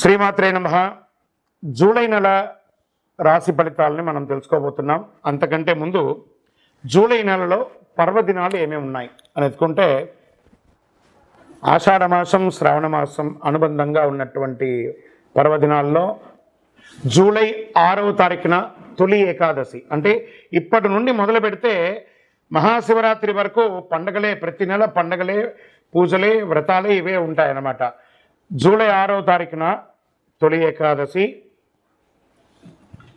శ్రీమాత్రే నమ. జూలై నెల రాశి ఫలితాలని మనం తెలుసుకోబోతున్నాం. అంతకంటే ముందు జూలై నెలలో పర్వదినాలు ఏమేమి ఉన్నాయి అని ఎత్తుకుంటే ఆషాఢమాసం శ్రావణ మాసం అనుబంధంగా ఉన్నటువంటి పర్వదినాల్లో జూలై ఆరవ తారీఖున తొలి ఏకాదశి. అంటే ఇప్పటి నుండి మొదలు పెడితే మహాశివరాత్రి వరకు పండగలే ప్రతి నెల పండగలే పూజలే వ్రతాలే ఇవే ఉంటాయన్నమాట. జూలై ఆరవ తారీఖున తొలి ఏకాదశి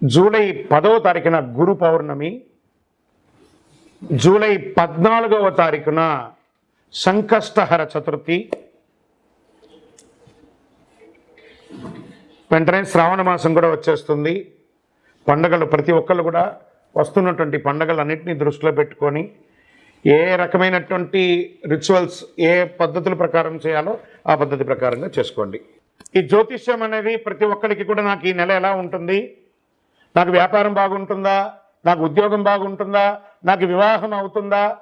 జూలై పదవ తారీఖున గురు పౌర్ణమి జూలై పద్నాలుగవ తారీఖున సంకష్టహర చతుర్థి. వెంటనే శ్రావణ మాసం కూడా వచ్చేస్తుంది. పండగలు ప్రతి ఒక్కళ్ళు కూడా వస్తున్నటువంటి పండగలన్నింటినీ దృష్టిలో పెట్టుకొని ఏ రకమైనటువంటి రిచువల్స్ ఏ పద్ధతుల ప్రకారం చేయాలో ఆ పద్ధతి ప్రకారంగా చేసుకోండి. ఈ జ్యోతిష్యం అనేది ప్రతి ఒక్కరికి కూడా నాకు ఈ నెల ఎలా ఉంటుంది? నాకు వ్యాపారం బాగుంటుందా? నాకు ఉద్యోగం బాగుంటుందా? నాకు వివాహం అవుతుందా?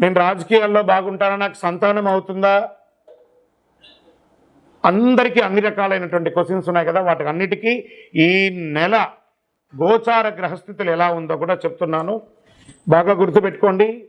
నేను రాజకీయాల్లో బాగుంటానా? నాకు సంతానం అవుతుందా? అందరికీ అన్ని రకాలైనటువంటి క్వశ్చన్స్ ఉన్నాయి కదా. వాటికి అన్నిటికీ ఈ నెల గోచార గ్రహస్థితులు ఎలా ఉందో కూడా చెప్తున్నాను. బాగా గుర్తుపెట్టుకోండి.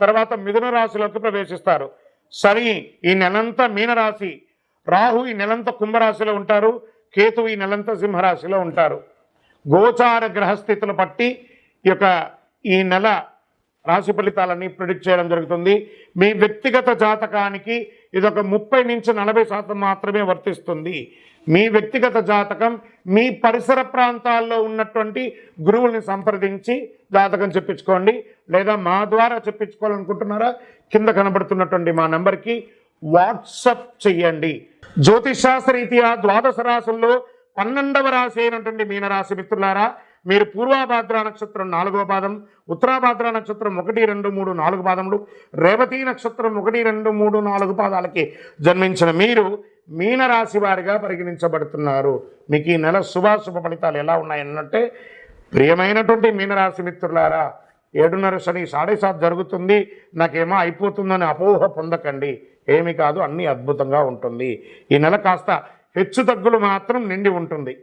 తర్వాత మిథున రాశిలోకి ప్రవేశిస్తారు. శని ఈ నెలంతా మీనరాశి. రాహు ఈ నెలంతా కుంభరాశిలో ఉంటారు. కేతు ఈ నెలంతా సింహరాశిలో ఉంటారు. గోచార గ్రహస్థితులు బట్టి ఈ యొక్క ఈ నెల రాశి ఫలితాలన్నీ ప్రిడిక్ట్ చేయడం జరుగుతుంది. మీ వ్యక్తిగత జాతకానికి ఇది ఒక ముప్పై నుంచి నలభై శాతం మాత్రమే వర్తిస్తుంది. మీ వ్యక్తిగత జాతకం మీ పరిసర ప్రాంతాల్లో ఉన్నటువంటి గురువుల్ని సంప్రదించి జాతకం చెప్పించుకోండి. లేదా మా ద్వారా చెప్పించుకోవాలనుకుంటున్నారా? కింద కనబడుతున్నటువంటి మా నెంబర్కి వాట్సప్ చెయ్యండి. జ్యోతిషాస్త్రరీత్యా ద్వాదశ రాశుల్లో పన్నెండవ రాశి అయినటువంటి మీనరాశి మిత్రులారా మీరు పూర్వాభాద్ర నక్షత్రం నాలుగవ పాదం ఉత్తరాభాద్ర నక్షత్రం ఒకటి రెండు మూడు నాలుగు పాదములు రేవతి నక్షత్రం ఒకటి రెండు మూడు నాలుగు పాదాలకి జన్మించిన మీరు మీనరాశి వారిగా పరిగణించబడుతున్నారు. మీకు ఈ నెల శుభాశుభ ఫలితాలు ఎలా ఉన్నాయన్నట్టే ప్రియమైనటువంటి మీనరాశి మిత్రులారా ఏడున్నర శని సాడే సాత్ జరుగుతుంది నాకేమో అయిపోతుందని అపోహ పొందకండి. ఏమి కాదు అన్నీ అద్భుతంగా ఉంటుంది. ఈ నెల కాస్త హెచ్చు తగ్గులు మాత్రం నిండి ఉంటుంది.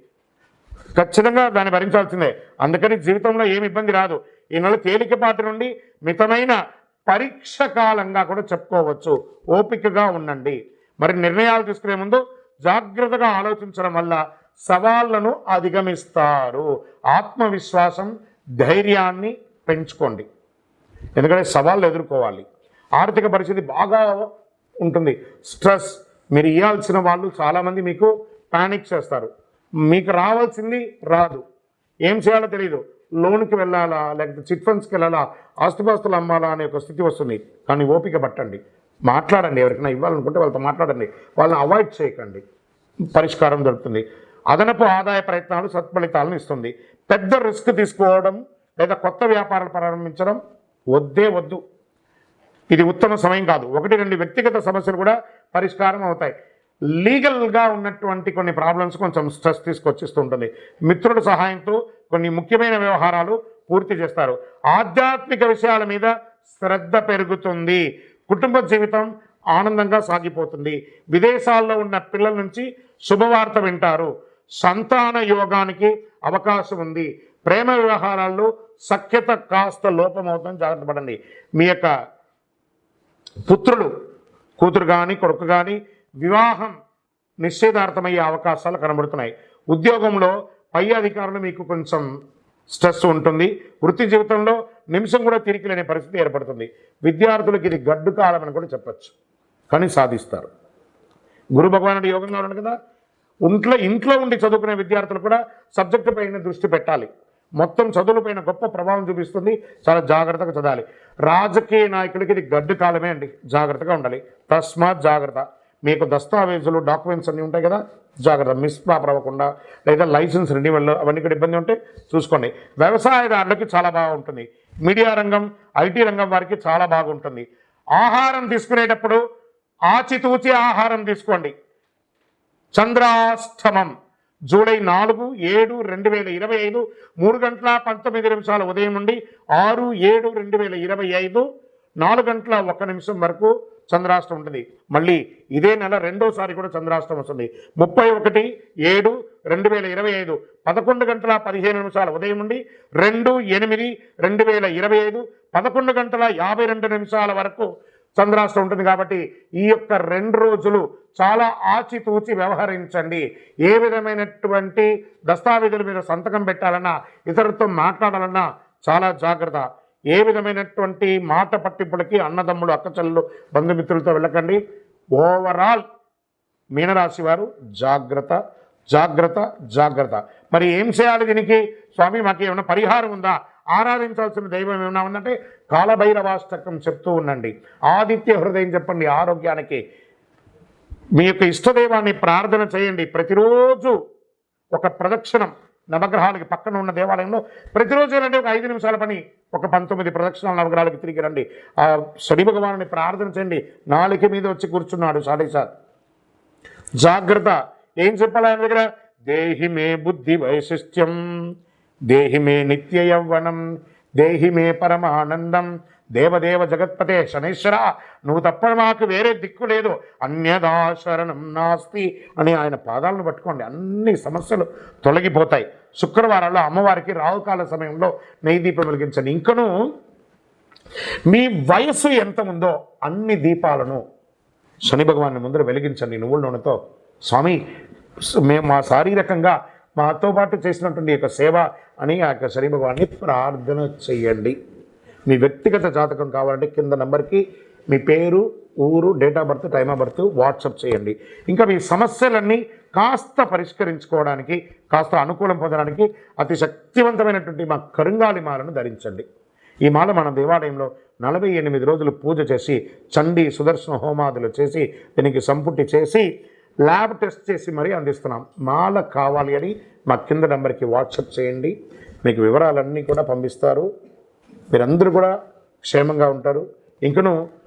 ఖచ్చితంగా దాన్ని భరించాల్సిందే. అందుకని జీవితంలో ఏమి ఇబ్బంది రాదు. ఈ నెల తేలికపాటి నుండి మితమైన పరీక్ష కాలంగా కూడా చెప్పుకోవచ్చు. ఓపికగా ఉండండి. మరి నిర్ణయాలు తీసుకునే ముందు జాగ్రత్తగా ఆలోచించడం వల్ల సవాళ్ళను అధిగమిస్తారు. ఆత్మవిశ్వాసం ధైర్యాన్ని పెంచుకోండి. ఎందుకంటే సవాళ్ళు ఎదుర్కోవాలి. ఆర్థిక పరిస్థితి బాగా ఉంటుంది. స్ట్రెస్ మీరు ఇవ్వాల్సిన వాళ్ళు చాలామంది మీకు పానిక్ చేస్తారు. మీకు రావాల్సింది రాదు. ఏం చేయాలో తెలియదు లోన్కి వెళ్ళాలా లేకపోతే చిట్ ఫండ్స్కి వెళ్ళాలా ఆస్తుపాస్తులు అమ్మాలా అనే ఒక స్థితి వస్తుంది. కానీ ఓపిక పట్టండి. మాట్లాడండి. ఎవరికైనా ఇవ్వాలనుకుంటే వాళ్ళతో మాట్లాడండి. వాళ్ళని అవాయిడ్ చేయకండి. పరిష్కారం దొరుకుతుంది. అదనపు ఆదాయ ప్రయత్నాలు సత్ఫలితాలను ఇస్తుంది. పెద్ద రిస్క్ తీసుకోవడం లేదా కొత్త వ్యాపారాలు ప్రారంభించడం వద్దే వద్దు. ఇది ఉత్తమ సమయం కాదు. ఒకటి రెండు వ్యక్తిగత సమస్యలు కూడా పరిష్కారం అవుతాయి. లీగల్గా ఉన్నటువంటి కొన్ని ప్రాబ్లమ్స్ కొంచెం స్ట్రెస్ తీసుకొచ్చిస్తుంటుంది. మిత్రుడు సహాయంతో కొన్ని ముఖ్యమైన వ్యవహారాలు పూర్తి చేస్తారు. ఆధ్యాత్మిక విషయాల మీద శ్రద్ధ పెరుగుతుంది. కుటుంబ జీవితం ఆనందంగా సాగిపోతుంది. విదేశాల్లో ఉన్న పిల్లల నుంచి శుభవార్త వింటారు. సంతాన యోగానికి అవకాశం ఉంది. ప్రేమ వ్యవహారాల్లో సఖ్యత కాస్త లోపమవుతుందని జాగ్రత్త పడండి. మీ యొక్క పుత్రులు కూతురు కానీ కొడుకు కానీ వివాహం నిశ్చయదార్థమయ్యే అవకాశాలు కనబడుతున్నాయి. ఉద్యోగంలో పై అధికారులు మీకు కొంచెం స్ట్రెస్ ఉంటుంది. వృత్తి జీవితంలో నిమిషం కూడా తిరిగి లేని పరిస్థితి ఏర్పడుతుంది. విద్యార్థులకు ఇది గడ్డు కాలం అని కూడా చెప్పచ్చు. కానీ సాధిస్తారు. గురు భగవానుడు యోగంగా ఉన్నాడు కదా ఇంట్లో ఇంట్లో ఉండి చదువుకునే విద్యార్థులు కూడా సబ్జెక్టు పైన దృష్టి పెట్టాలి. మొత్తం చదువులపైన గొప్ప ప్రభావం చూపిస్తుంది. చాలా జాగ్రత్తగా చదవాలి. రాజకీయ నాయకులకి ఇది గడ్డు కాలమే అండి. జాగ్రత్తగా ఉండాలి. తస్మాత్ జాగ్రత్త. మీకు దస్తావేజులు డాక్యుమెంట్స్ అన్నీ ఉంటాయి కదా? జాగ్రత్త మిస్ ప్రాపర్ అవ్వకుండా లేదా లైసెన్స్ రెన్యువల్ అవన్నీ కూడా ఇబ్బంది ఉంటే చూసుకోండి. వ్యవసాయదారులకి చాలా బాగుంటుంది. మీడియా రంగం ఐటీ రంగం వారికి చాలా బాగుంటుంది. ఆహారం తీసుకునేటప్పుడు ఆచితూచి ఆహారం తీసుకోండి. చంద్రాష్టమం జూలై నాలుగు ఏడు రెండు వేల ఇరవై ఐదు మూడు గంటల పంతొమ్మిది నిమిషాల ఉదయం నుండి ఆరు ఏడు రెండు వేల ఇరవై ఐదు నాలుగు గంటల ఒక్క నిమిషం వరకు చంద్రాష్టం ఉంటుంది. మళ్ళీ ఇదే నెల రెండోసారి కూడా చంద్రాష్టం వస్తుంది. ముప్పై ఒకటి ఏడు రెండు వేల ఇరవై ఐదు పదకొండు గంటల పదిహేను నిమిషాల. ఉదయం నుండి రెండు ఎనిమిది రెండు వేల ఇరవై ఐదు పదకొండు గంటల యాభై రెండు నిమిషాల వరకు చంద్రాష్టం ఉంటుంది కాబట్టి ఈ యొక్క రెండు రోజులు చాలా ఆచితూచి వ్యవహరించండి. ఏ విధమైనటువంటి దస్తావేజుల మీద సంతకం పెట్టాలన్నా ఇతరులతో మాట్లాడాలన్నా చాలా జాగ్రత్త. ఏ విధమైనటువంటి మాట పట్టింపులకి అన్నదమ్ములు అక్కచెల్లెలు బంధుమిత్రులతో వెళ్ళకండి. ఓవరాల్ మీనరాశి వారు జాగ్రత్త జాగ్రత్త జాగ్రత్త. మరి ఏం చేయాలి దీనికి? స్వామి మాకు ఏమైనా పరిహారం ఉందా? ఆరాధించాల్సిన దైవం ఏమైనా ఉందంటే కాలభైరవాష్టకం చెప్తూ ఉండండి. ఆదిత్య హృదయం చెప్పండి ఆరోగ్యానికి. మీ యొక్క ఇష్టదైవాన్ని ప్రార్థన చేయండి. ప్రతిరోజు ఒక ప్రదక్షిణం. నవగ్రహాలకి పక్కన ఉన్న దేవాలయంలో ప్రతిరోజు అంటే ఒక ఐదు నిమిషాల పని ఒక పంతొమ్మిది ప్రదక్షిణాలు నవగ్రహాలకి తిరిగి రండి. ఆ శని భగవాన్ని ప్రార్థన చేయండి. నాలుక మీద వచ్చి కూర్చున్నాడు సాడేసాద్ జాగ్రత్త. ఏం చెప్పాలి ఆయన దగ్గర? దేహి మే బుద్ధి వైశిష్ట్యం దేహి మే నిత్య యవ్వనం దేహి మే పరమానందం దేవదేవ జగత్పతే శనేశ్వర నువ్వు తప్ప మాకు వేరే దిక్కు లేదు. అన్యదాశరణం నాస్తి అని ఆయన పాదాలను పట్టుకోండి. అన్ని సమస్యలు తొలగిపోతాయి. శుక్రవారాల్లో అమ్మవారికి రావుకాల సమయంలో నెయ్యి దీపం వెలిగించండి. ఇంకను మీ వయస్సు ఎంత ఉందో అన్ని దీపాలను శని భగవాన్ని ముందర వెలిగించండి. నువ్వుల నూనెతో. స్వామి మేము మా శారీరకంగా మాతో పాటు చేసినటువంటి యొక్క సేవ అని ఆ యొక్క శని భగవాన్ని ప్రార్థన చేయండి. మీ వ్యక్తిగత జాతకం కావాలంటే కింద నెంబర్కి మీ పేరు ఊరు date of birth time of birth WhatsApp చేయండి. ఇంకా మీ సమస్యలన్నీ కాస్త పరిష్కరించుకోవడానికి కాస్త అనుకూలం పొందడానికి అతి శక్తివంతమైనటువంటి మా కరుంగాలి మాలను ధరించండి. ఈ మాల మన దేవాలయంలో నలభై ఎనిమిది రోజులు పూజ చేసి చండీ సుదర్శన హోమాదులు చేసి దీనికి సంపుటి చేసి ల్యాబ్ టెస్ట్ చేసి మరీ అందిస్తున్నాం. మాల కావాలి అని మా కింద నెంబర్కి వాట్సప్ చేయండి. మీకు వివరాలన్నీ కూడా పంపిస్తారు. మీరందరూ కూడా క్షేమంగా ఉంటారు. ఇంకను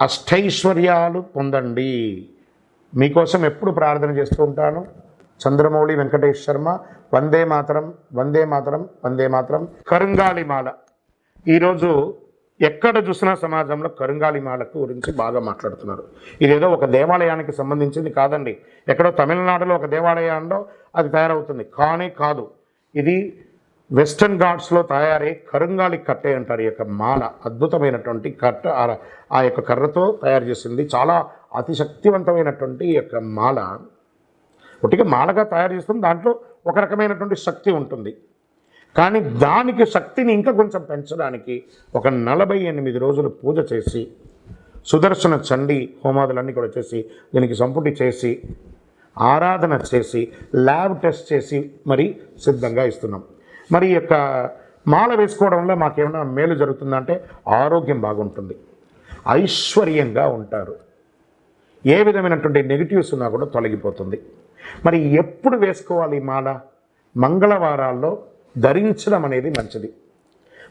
అష్టైశ్వర్యాలు పొందండి. మీకోసం ఎప్పుడు ప్రార్థన చేస్తూ ఉంటాను? చంద్రమౌళి వెంకటేష్ శర్మ వందే మాతరం వందే మాతరం వందే మాతరం కరుంగాలిమాల ఈరోజు ఎక్కడ చూసినా సమాజంలో కరుంగాలిమాలకు గురించి బాగా మాట్లాడుతున్నారు. ఇదేదో ఒక దేవాలయానికి సంబంధించింది కాదండి. ఎక్కడో తమిళనాడులో ఒక దేవాలయంలో అది తయారవుతుంది. కానీ కాదు. ఇది వెస్టర్న్ ఘాట్స్లో తయారై కరుంగాలి కట్టే అంటారు. ఈ యొక్క మాల అద్భుతమైనటువంటి కట్ట ఆ- ఆ యొక్క కర్రతో తయారు చేసింది. చాలా అతి శక్తివంతమైనటువంటి ఈ యొక్క మాల. ఒకటిగా మాలగా తయారు చేస్తుంది. దాంట్లో ఒక రకమైనటువంటి శక్తి ఉంటుంది. కానీ దానికి శక్తిని ఇంకా కొంచెం పెంచడానికి ఒక నలభై ఎనిమిది రోజులు పూజ చేసి సుదర్శన చండి హోమాదులన్నీ కూడా చేసి దీనికి సంపుటి చేసి ఆరాధన చేసి ల్యాబ్ టెస్ట్ చేసి మరి సిద్ధంగా ఇస్తున్నాం. మరి యొక్క మాల వేసుకోవడం వల్ల మాకేమైనా మేలు జరుగుతుందంటే ఆరోగ్యం బాగుంటుంది. ఐశ్వర్యంగా ఉంటారు. ఏ విధమైనటువంటి నెగిటివ్స్ ఉన్నా కూడా తొలగిపోతుంది. మరి ఎప్పుడు వేసుకోవాలి మాల? మంగళవారాల్లో ధరించడం అనేది మంచిది.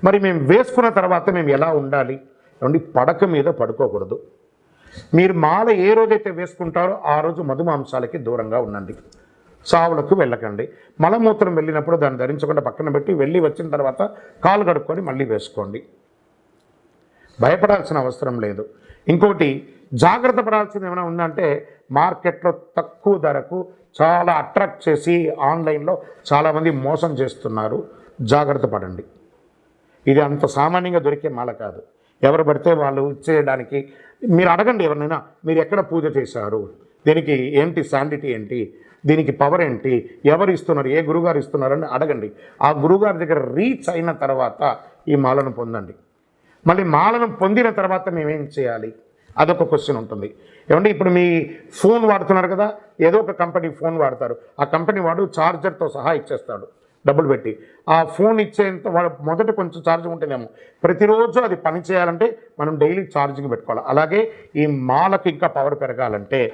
మరి మేము వేసుకున్న తర్వాత మేము ఎలా ఉండాలి? ఏమండి పడక మీద పడుకోకూడదు. మీరు మాల ఏ రోజైతే వేసుకుంటారో ఆ రోజు మధుమాంసాలకి దూరంగా ఉండండి. సావులకు వెళ్ళకండి. మలమూత్రం వెళ్ళినప్పుడు దాన్ని ధరించకుండా పక్కన పెట్టి వెళ్ళి వచ్చిన తర్వాత కాలు కడుక్కొని మళ్ళీ వేసుకోండి. భయపడాల్సిన అవసరం లేదు. ఇంకోటి జాగ్రత్త పడాల్సింది ఏమైనా ఉందంటే మార్కెట్లో తక్కువ ధరకు చాలా అట్రాక్ట్ చేసి ఆన్లైన్లో చాలామంది మోసం చేస్తున్నారు. జాగ్రత్త పడండి. ఇది అంత సామాన్యంగా దొరికే మాల కాదు. ఎవరు పడితే వాళ్ళు ఇచ్చేయడానికి మీరు అడగండి ఎవరినైనా మీరు ఎక్కడ పూజ చేశారు? దీనికి ఏంటి శాండిటీ ఏంటి? దీనికి పవర్ ఏంటి? ఎవరు ఇస్తున్నారు? ఏ గురుగారు ఇస్తున్నారని అడగండి. ఆ గురుగారి దగ్గర రీచ్ అయిన తర్వాత ఈ మాలను పొందండి. మళ్ళీ మాలను పొందిన తర్వాత మేమేం చేయాలి? అదొక క్వశ్చన్ ఉంటుంది. ఏమంటే ఇప్పుడు మీ ఫోన్ వాడుతున్నారు కదా? ఏదో ఒక కంపెనీ ఫోన్ వాడతారు. ఆ కంపెనీ వాడు ఛార్జర్తో సహా ఇచ్చేస్తాడు. డబ్బులు పెట్టి. ఆ ఫోన్ ఇచ్చేంత వాడు మొదట కొంచెం ఛార్జ్ ఉంటేనేమో ప్రతిరోజు అది పని చేయాలంటే మనం డైలీ ఛార్జింగ్ పెట్టుకోవాలి. అలాగే ఈ మాలకు ఇంకా పవర్ పెరగాలంటే